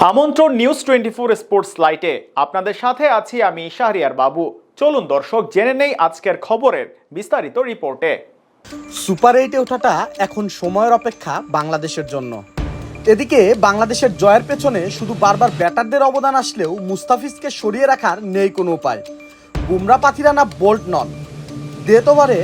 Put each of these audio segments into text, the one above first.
আমন্ত্রণ news twenty four sports লাইটে আপনাদের সাথে আছি আমি শাহরিয়ার বাবু। চলুন দর্শক, জেনে নেই আজকের খবরের বিস্তারিত রিপোর্টে। সুপার এইটে ওঠাটা এখন সময়ের অপেক্ষা বাংলাদেশের জন্য। এদিকে বাংলাদেশের জয়ের পেছনে শুধু বারবার ব্যাটারদের অবদান আসলেও মুস্তাফিজকে সরিয়ে রাখার নেই কোনো উপায়। বুমরা পাথিরা না বোল্ট নন। ডেথ ওভারে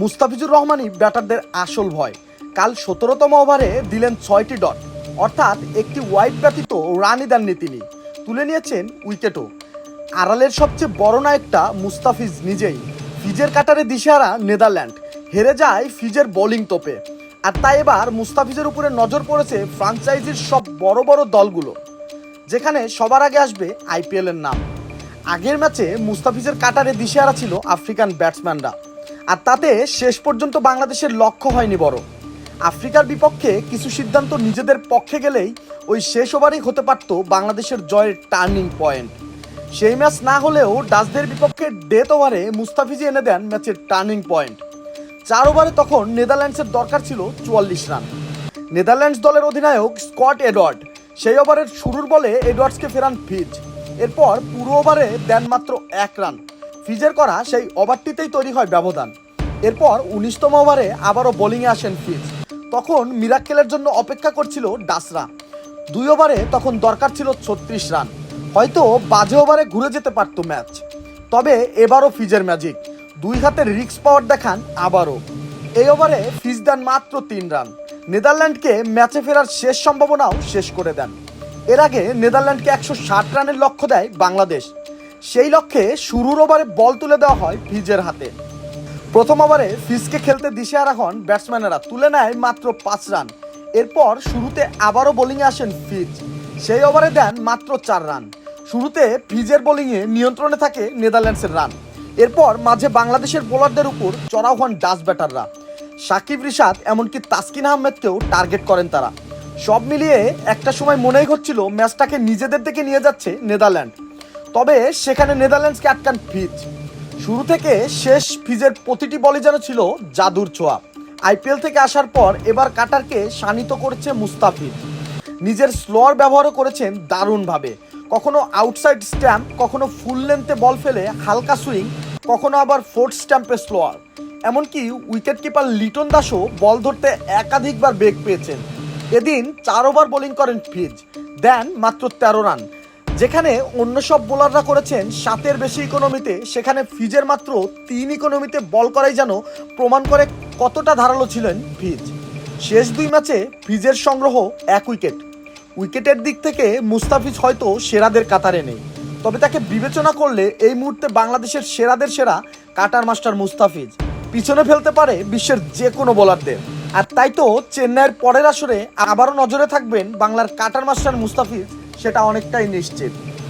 মুস্তাফিজুর রহমানই ব্যাটারদের আসল ভয়। কাল সতেরোতম ওভারে দিলেন ছয়টি ডট। অর্থাৎ একটি ওয়াইড ব্যতীত রানই দেননি তিনি। তুলে নিয়েছেন উইকেটও। আড়ালের সবচেয়ে বড় নায়কটা মুস্তাফিজ নিজেই। ফিজের কাটারে দিশেহারা নেদারল্যান্ড। হেরে যায় ফিজের বোলিং তোপে। আর তাই এবার মুস্তাফিজের উপরে নজর পড়েছে ফ্রাঞ্চাইজির সব বড় বড় দলগুলো, যেখানে সবার আগে আসবে আইপিএল এর নাম। আগের ম্যাচে মুস্তাফিজের কাটারে দিশেহারা ছিল আফ্রিকান ব্যাটসম্যানরা। আর তাতে শেষ পর্যন্ত বাংলাদেশের লক্ষ্য হয়নি বড়। আফ্রিকার বিপক্ষে কিছু সিদ্ধান্ত নিজেদের পক্ষে গেলেই ওই শেষ ওভারেই হতে পারত বাংলাদেশের জয়ের টার্নিং পয়েন্ট। সেই ম্যাচ না হলেও ডাচদের বিপক্ষে ডেথ ওভারে মুস্তাফিজি এনে দেন ম্যাচের টার্নিং পয়েন্ট। চার ওভারে তখন নেদারল্যান্ডসের দরকার ছিল চুয়াল্লিশ রান। নেদারল্যান্ডস দলের অধিনায়ক স্কট এডওয়ার্ড সেই ওভারের শুরুর বলে এডওয়ার্ডসকে ফেরান ফিজ। এরপর পুরো ওভারে দেন মাত্র এক রান। ফিজের করা সেই ওভারটিতেই তৈরি হয় ব্যবধান। এরপর উনিশতম ওভারে আবারও বোলিংয়ে আসেন ফিজ। তখন মিরাক্কেলের জন্য অপেক্ষা করছিল ডাসরা দুই ওভারে তখন দরকার ছিল ছত্রিশ রান। হয়তো বাজে ওভারে ঘুরে যেতে পারতো ম্যাচ। তবে এবারও ফিজের ম্যাজিক। দুই হাতের রিক্স পাওয়ার দেখান আবারও। এই ওভারে ফিজ দেন মাত্র তিন রান। নেদারল্যান্ডকে ম্যাচে ফেরার শেষ সম্ভাবনাও শেষ করে দেন। এর আগে নেদারল্যান্ডকে একশো ষাট রানের লক্ষ্য দেয় বাংলাদেশ। সেই লক্ষ্যে শুরুর ওভারে বল তুলে দেওয়া হয় ফিজের হাতে। প্রথম ওভারে ফিজকে খেলতে দিশে দিশেহারা হন ব্যাটসম্যানেরা, তুলে নেয় মাত্র পাঁচ রান। এরপর শুরুতে আবারও বোলিংয়ে আসেন ফিজ। সেই ওভারে দেন মাত্র চার রান। শুরুতে ফিজের বোলিংয়ে নিয়ন্ত্রণে থাকে নেদারল্যান্ডসের রান। এরপর মাঝে বাংলাদেশের বোলারদের উপর চড়াও হন ডাচ ব্যাটাররা। সাকিব রিশাদ এমনকি তাসকিন আহমেদকেও টার্গেট করেন তারা। সব মিলিয়ে একটা সময় মনেই হচ্ছিল ম্যাচটাকে নিজেদের দিকে নিয়ে যাচ্ছে নেদারল্যান্ড। তবে সেখানে নেদারল্যান্ডসকে আটকান ফিজ। শুরু থেকে শেষ ফিজের প্রতিটি বলই যেন ছিল জাদুর ছোঁয়া। আইপিএল থেকে আসার পর এবার কাটারকে শানিত করেছে মুস্তাফিজ। নিজের স্লোয়ার ব্যবহারও করেছেন দারুণভাবে। কখনো আউটসাইড স্ট্যাম্প, কখনো ফুল লেন্থে বল ফেলে হালকা সুইং, কখনো আবার ফোর্থ স্ট্যাম্পে স্লোয়ার। এমনকি উইকেট কিপার লিটন দাসও বল ধরতে একাধিকবার বেগ পেয়েছেন। এদিন চার ওভার বোলিং করেন ফিজ, দেন মাত্র তেরো রান। যেখানে অন্য সব বোলাররা করেছেন, সাতের বেশি ইকোনমিতে সেখানে ফিজের মাত্র তিন ইকোনমিতে বল করাই যেন প্রমাণ করে কতটা ধারালো ছিলেন ফিজ। শেষ দুই ম্যাচে ফিজের সংগ্রহ এক উইকেট। উইকেটের দিক থেকে মুস্তাফিজ হয়তো সেরাদের কাতারে নেই। তবে তাকে বিবেচনা করলে এই মুহূর্তে বাংলাদেশের সেরাদের সেরা কাটার মাস্টার মুস্তাফিজ। পিছনে ফেলতে পারে বিশ্বের যে কোনো বোলারদের আর তাই তো চেন্নাইয়ের পরের আসরে আবারও নজরে থাকবেন বাংলার কাটার মাস্টার মুস্তাফিজ। সেটা অনেকটাই নিশ্চিত।